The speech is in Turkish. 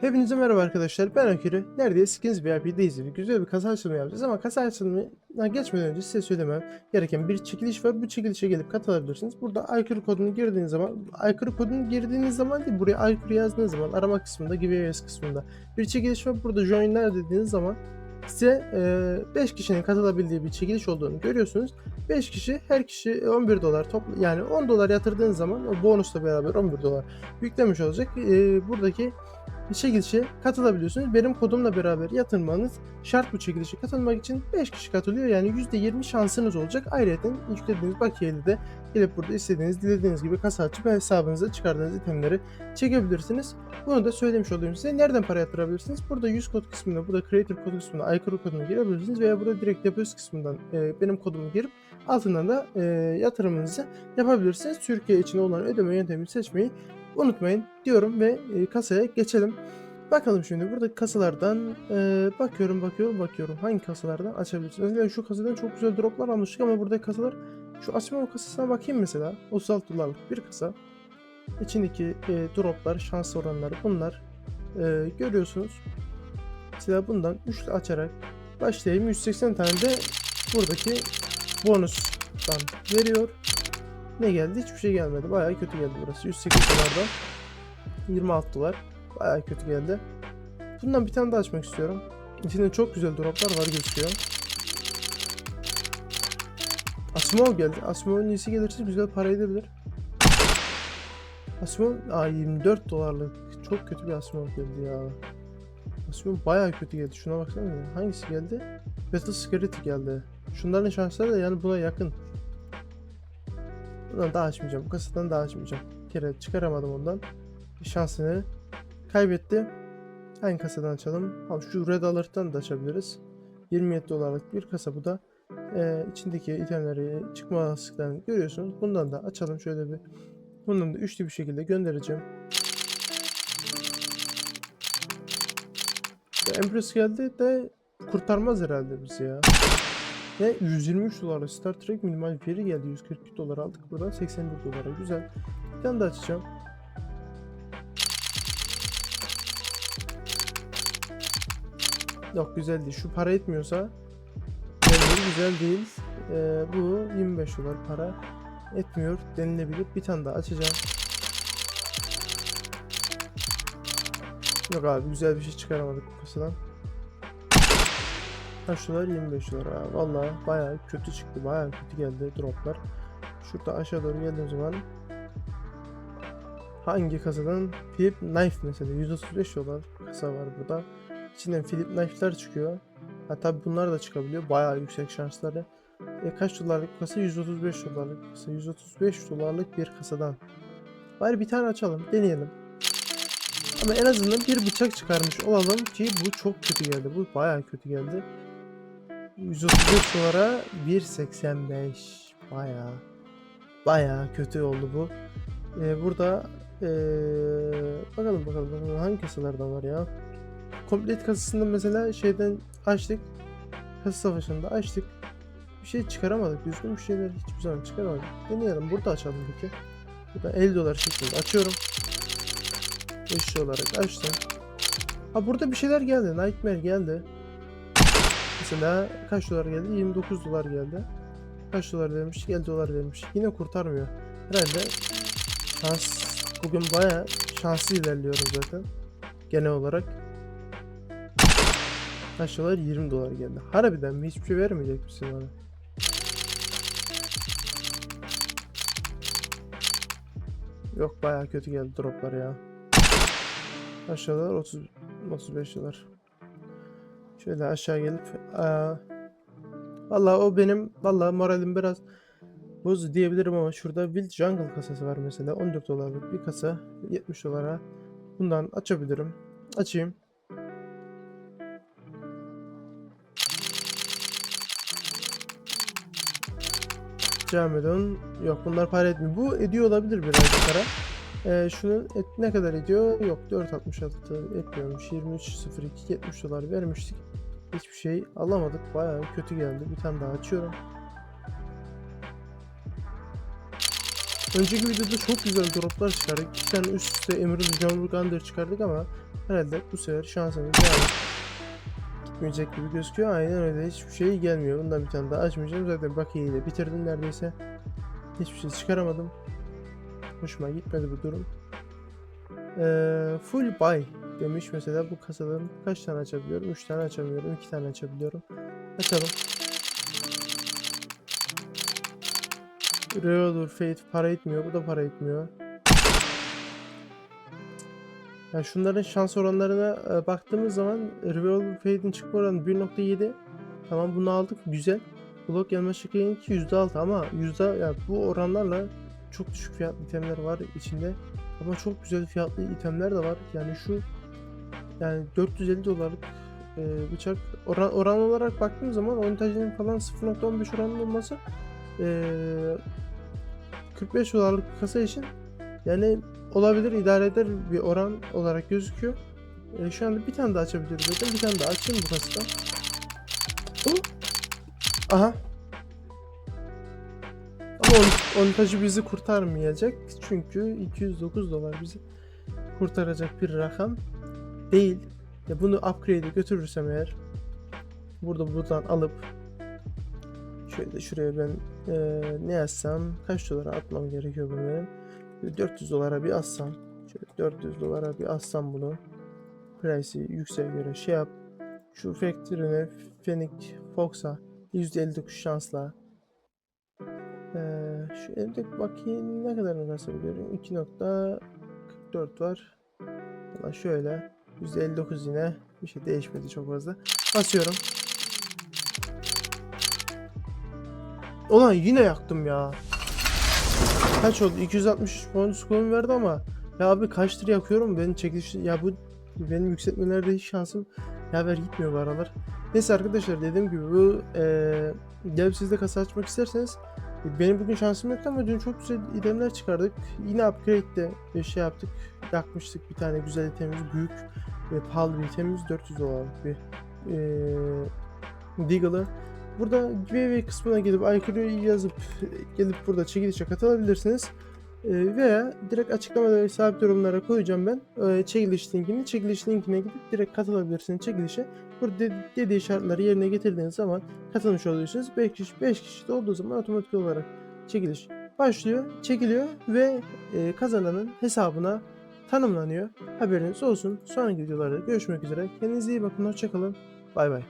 Hepinize merhaba arkadaşlar ben Akürü. Neredeyiz? Skins VIP'deyiz. Güzel bir kasa açılımı yapacağız ama kasa açılımına geçmeden önce size söylemem gereken bir çekiliş var. Bu çekilişe gelip katılabilirsiniz. Burada aykırı kodunu girdiğiniz zaman, aykırı kodunu girdiğiniz zaman değil, buraya aykırı yazdığınız zaman arama kısmında, giveaways kısmında bir çekiliş var. Burada joinler dediğiniz zaman size 5 kişinin katılabildiği bir çekiliş olduğunu görüyorsunuz. 5 kişi her kişi 11 dolar topla yani 10 dolar yatırdığınız zaman o bonusla beraber 11 dolar yüklemiş olacak. E, buradaki çekilişe katılabiliyorsunuz. Benim kodumla beraber yatırmanız şart bu çekilişe katılmak için 5 kişi katılıyor. Yani %20 şansınız olacak. Ayrıca yüklediğiniz bakiyeli de gelip burada istediğiniz, dilediğiniz gibi kasa açıp hesabınıza çıkardığınız itemleri çekebilirsiniz. Bunu da söylemiş olayım size. Nereden para yatırabilirsiniz? Burada 100 kod kısmında, burada Creator kod kısmında aykırı kodunu girebilirsiniz veya burada direkt depozit kısmından e, benim kodumu girip altından da e, yatırımınızı yapabilirsiniz. Türkiye için olan ödeme yöntemini seçmeyi unutmayın diyorum ve e, kasaya geçelim. Bakalım şimdi buradaki kasalardan e, bakıyorum bakıyorum bakıyorum hangi kasalardan açabilirsiniz. Mesela şu kasadan çok güzel droplar almıştık ama buradaki kasalar şu açma kasasına bakayım mesela 36 dolarlık bir kasa. İçindeki e, droplar, şans oranları bunlar e, görüyorsunuz. Mesela bundan üçlü açarak başlayayım. 180 tane de buradaki bonustan veriyor. Ne geldi? Hiçbir şey gelmedi. Bayağı kötü geldi burası. 108 dolardan 26 dolar. Bayağı kötü geldi. Bundan bir tane daha açmak istiyorum. İçinde çok güzel droplar var gözüküyor. Asimov geldi. Asimov'un iyisi gelirse güzel para edebilir. Asimov aa, 24 dolarlık. Çok kötü bir Asimov geldi ya. Asimov bayağı kötü geldi. Şuna baksana. Hangisi geldi? Battle Security geldi. Şunların şansları da yani buna yakın. Bundan daha açmayacağım. Bu kasadan daha açmayacağım. Bir kere çıkaramadım ondan. Şansını kaybetti. Hangi kasadan açalım? Abi şu Red Alert'tan da açabiliriz. 27 dolarlık bir kasa bu da. Ee, içindeki itemleri çıkma olasılıklarını görüyorsunuz. Bundan da açalım şöyle bir. Bundan da üçlü bir şekilde göndereceğim. Empress geldi de kurtarmaz herhalde bizi ya. Ve 123 dolarla Star Trek minimal fiyatı geldi. 142 dolar aldık. Buradan 81 dolara. Güzel. Bir tane daha açacağım. Yok güzel değil. Şu para etmiyorsa güzel değil. Ee, bu 25 dolar para etmiyor denilebilir. Bir tane daha açacağım. Yok abi güzel bir şey çıkaramadık bu. Taşlar 25 dolar abi. Vallahi bayağı kötü çıktı. Bayağı kötü geldi droplar. Şurada aşağı doğru geldiğim zaman hangi kasadan Philip Knife mesela 135 dolar kasa var burada. İçinden Philip Knife'lar çıkıyor. Hatta bunlar da çıkabiliyor. Bayağı yüksek şansları. E kaç dolarlık kasa? 135 dolarlık kasa. 135 dolarlık bir kasadan. Bari bir tane açalım. Deneyelim. Ama en azından bir bıçak çıkarmış olalım ki bu çok kötü geldi. Bu bayağı kötü geldi. 135 dolara 1.85 bayağı bayağı kötü oldu bu. Ee, burada ee, bakalım bakalım bakalım hangi kasalardan var ya. Komplet kasasında mesela şeyden açtık. Kasa savaşında açtık. Bir şey çıkaramadık. Düzgün bir şeyler hiçbir zaman çıkaramadık. Deneyelim. Burada açalım peki. Burada 50 dolar şeklinde açıyorum. 5 olarak açtım. Ha burada bir şeyler geldi. Nightmare geldi. Mesela kaç dolar geldi? 29 dolar geldi. Kaç dolar vermiş? 50 dolar vermiş. Yine kurtarmıyor. Herhalde şans bugün baya şanslı ilerliyoruz zaten. Genel olarak. Kaç dolar? 20 dolar geldi. Harbiden mi? Hiçbir şey vermeyecek misin bana? Yok baya kötü geldi droplar ya. Kaç dolar? 30 35 dolar. Şöyle aşağı gelip aa, Vallahi o benim vallahi moralim biraz bozdu diyebilirim ama şurada Wild Jungle kasası var mesela 14 dolarlık bir kasa 70 dolara bundan açabilirim. Açayım. Camedon yok bunlar para etmiyor. Bu ediyor olabilir birazcık para. Ee, şunun et, ne kadar ediyor? Yok 4.66 etmiyormuş. 23.02 70 dolar vermiştik. Hiçbir şey alamadık. Bayağı kötü geldi. Bir tane daha açıyorum. Önceki videoda çok güzel droplar çıkardık. İki tane üst üste Emerald John Gunner çıkardık ama herhalde bu sefer şansımız yani gitmeyecek gibi gözüküyor. Aynen öyle. Hiçbir şey gelmiyor. Bundan bir tane daha açmayacağım. Zaten bakiyeyi de bitirdim neredeyse. Hiçbir şey çıkaramadım. Hoşuma gitmedi bu durum. Ee, full buy demiş mesela bu kasadan kaç tane açabiliyorum? 3 tane açamıyorum. 2 tane açabiliyorum. Açalım. Reolur Fate para etmiyor. Bu da para etmiyor. Ya şunların şans oranlarına e, baktığımız zaman Revolver Fate'in çıkma oranı 1.7. Tamam bunu aldık. Güzel. Blok yanma şeklindeki %6 ama yüzde ya bu oranlarla çok düşük fiyatlı itemler var içinde. Ama çok güzel fiyatlı itemler de var. Yani şu yani 450 dolarlık e, bıçak oran, oran olarak baktığım zaman oyuntajının falan 0.15 oranlı olması e, 45 dolarlık bir kasa için yani olabilir idare eder bir oran olarak gözüküyor. E, şu anda bir tane daha açabiliyoruz zaten. Bir tane daha açayım bu kasada. Oh! Aha. Ama on, ontajı bizi kurtarmayacak. Çünkü 209 dolar bizi kurtaracak bir rakam değil. Ya bunu upgrade'e götürürsem eğer burada buradan alıp şöyle şuraya ben eee, ne yazsam kaç dolara atmam gerekiyor? Bir 400 dolara bir assam şöyle 400 dolara bir assam bunu price'i yükseğe göre şey yap şu factory'ne Fenix Fox'a %59 şansla eee şu eldeki bakayım ne kadarını kasabiliyorum 2.44 var Valla şöyle %59 yine bir şey değişmedi çok fazla basıyorum Ulan yine yaktım ya. Kaç oldu? 263 bonus coin verdi ama ya abi kaçtır yakıyorum ben çekiliş ya bu benim yükseltmelerde hiç şansım yaver gitmiyor bu aralar. Neyse arkadaşlar dediğim gibi bu eee gelip siz de kasa açmak isterseniz e, benim bugün şansım yoktu ama dün çok güzel itemler çıkardık. Yine upgrade'de bir şey yaptık. Yakmıştık bir tane güzel itemimiz büyük ve pahalı bir itemimiz 400 dolarlık bir eee Deagle'ı Burada giveaway kısmına gidip aykırı yazıp gelip burada çekilişe katılabilirsiniz. Ee, veya direkt açıklamada ve sabit yorumlara koyacağım ben ee, çekiliş linkini. Çekiliş linkine gidip direkt katılabilirsiniz çekilişe. Burada de- dediği şartları yerine getirdiğiniz zaman katılmış oluyorsunuz. 5 kişi, 5 kişi de olduğu zaman otomatik olarak çekiliş başlıyor, çekiliyor ve e, kazananın hesabına tanımlanıyor. Haberiniz olsun. Sonraki videolarda görüşmek üzere. Kendinize iyi bakın. Hoşçakalın. Bay bay.